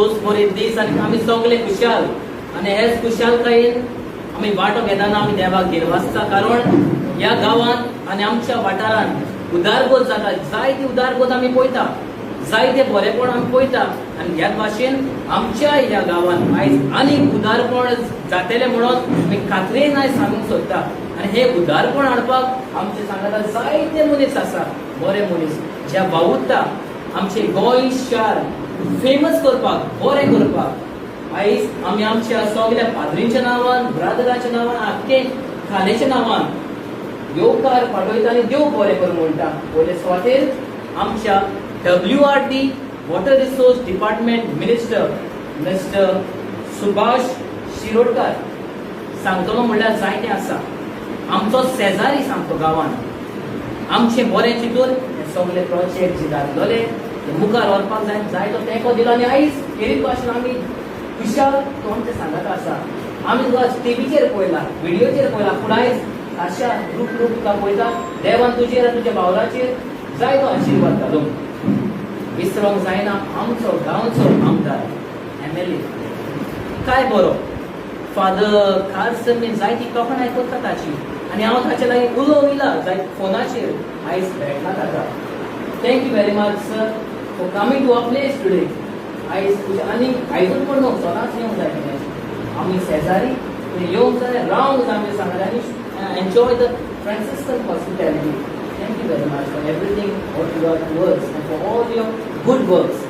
तोच बरे दीस आनी आमी सगळे खुशाल. आनी हेच खुशालकायेन आमी वांटो घेताना आमी देवाक दिरवासता कारण ह्या गांवांत आनी आमच्या वाठारांत उदारगत जाता जायती उदारगत आमी पळयता जायते बरेपण आमी पळयता आनी ह्याच भाशेन आमच्या ह्या गांवांत आयज आनीक उदारपण जातलें म्हणून आमी खात्रेन आयज सांगूंक सोदता आनी हे उदारपण हाडपाक आमचे सांगता जायते मनीस आसा बरे मनीस. ज्या वावुरता आमचे गोंय शार फेमस करपाक बरें करपाक आयज आमी आमच्या सगळ्या पाद्रींच्या नांवान ब्रादराच्या नांवान आख्खे खानेच्या नांवान. येवकार पाठयता आनी देव बरें कर म्हणटा पयले सुवातेर आमच्या W R D water resource department minister mister Subhash Shirodkar. सांगतलो म्हणल्यार जायतें आसा आमचो शेजारी सांगतो गांवांत आमचे बरें चिंतून हे सगळे प्रोजेक्ट जे मुखार व्हरपाक जाय जाय तो तेंको दिलो आनी आयज खेरीत भाशेन आमी विशाल तो आमचे सांगत आसा आमी तुका टीव्हीचेर पळयला व्हिडिओचेर पळयला पूण आयज अशा रूप रूप तुका पळयता देवान तुजेर आनी तुज्या भावलाचेर जाय तो आशिर्वाद घालूंक विसरोंक जायना आमचो गांवचो आमदार एम एल ए. काय बरो? फादर खास मी जायती तोखणाय करता ताची आनी हांव ताचे लागीं उलो वयला जाय फोनाचेर. आयज भेटला ताका thank you very much sir for coming to a place today आयज तुजे आनी आयजूच पूण न्हू सदांच येवंक जाय कितें आमी शेजारी थंय येवंक जाय रावंक जाय आमी सांगता आनी enjoy the Franciscan hospitality thank you very much for everything what you are works and for all your good works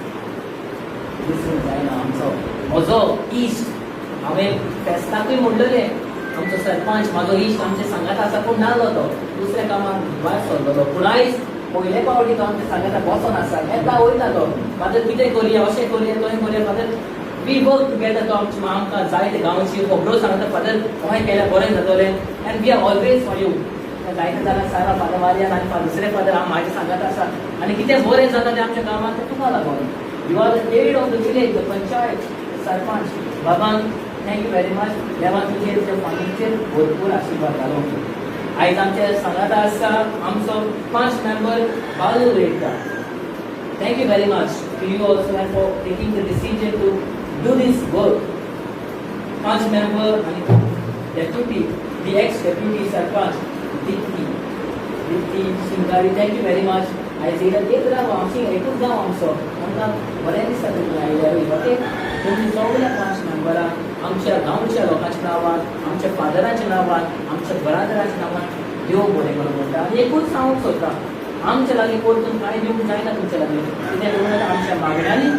विसरूंक जायना आमचो म्हजो इश्ट हांवें फेस्ताकूय म्हणलेलें आमचो सरपंच म्हाजो इश्ट आमचे सांगात आसा पूण नाहलो तो दुसऱ्या कामाक भायर सरलो पूण आयज पयले फावटी तो आमच्या सांगाता बसोन आसा येता वयता तो फादर कितें करया अशें करया तोय करया फादर वी वर्क टुगेदर तो आमचे आमकां जायते गांवची खबरो सांगता फादर अशें केल्या बरें जातलें and we are always for you जायते जाणां सारा फादर मारियान आनी फादर दुसरे फादर हांव म्हाजे सांगात आसा आनी कितें बरें जाता तें आमच्या गांवांत तें तुका लागून you are the dead of the village the panchayat sarpanch बाबान थँक यू वेरी मच देवान तुजेर तुज्या फॅमिलीचेर भरपूर आशिर्वाद घालूं आयज आमचे सांगाता आसा आमचो पांच मेंबर बाल रेडटा thank you very much to you also have for taking the decision to do this work पांच मेंबर आनी deputy the ex deputy sarpanch Dipti Dipti Singari thank you very much आयज येयला एक राव आमची एकूच गांव आमचो आमकां बरें दिसता तुमी आयल्यार ओके तुमी सगळ्या पांच मेंबरांक आमच्या गांवच्या लोकांच्या नांवान आमच्या फादराच्या नांवान आमच्या बरादराच्या नांवान देव बरें करूं म्हणटा एकूच सांगूंक सोदता आमच्या लागीं परतून कांय दिवंक जायना तुमच्या लागीं कित्याक आमच्या मागण्यांनी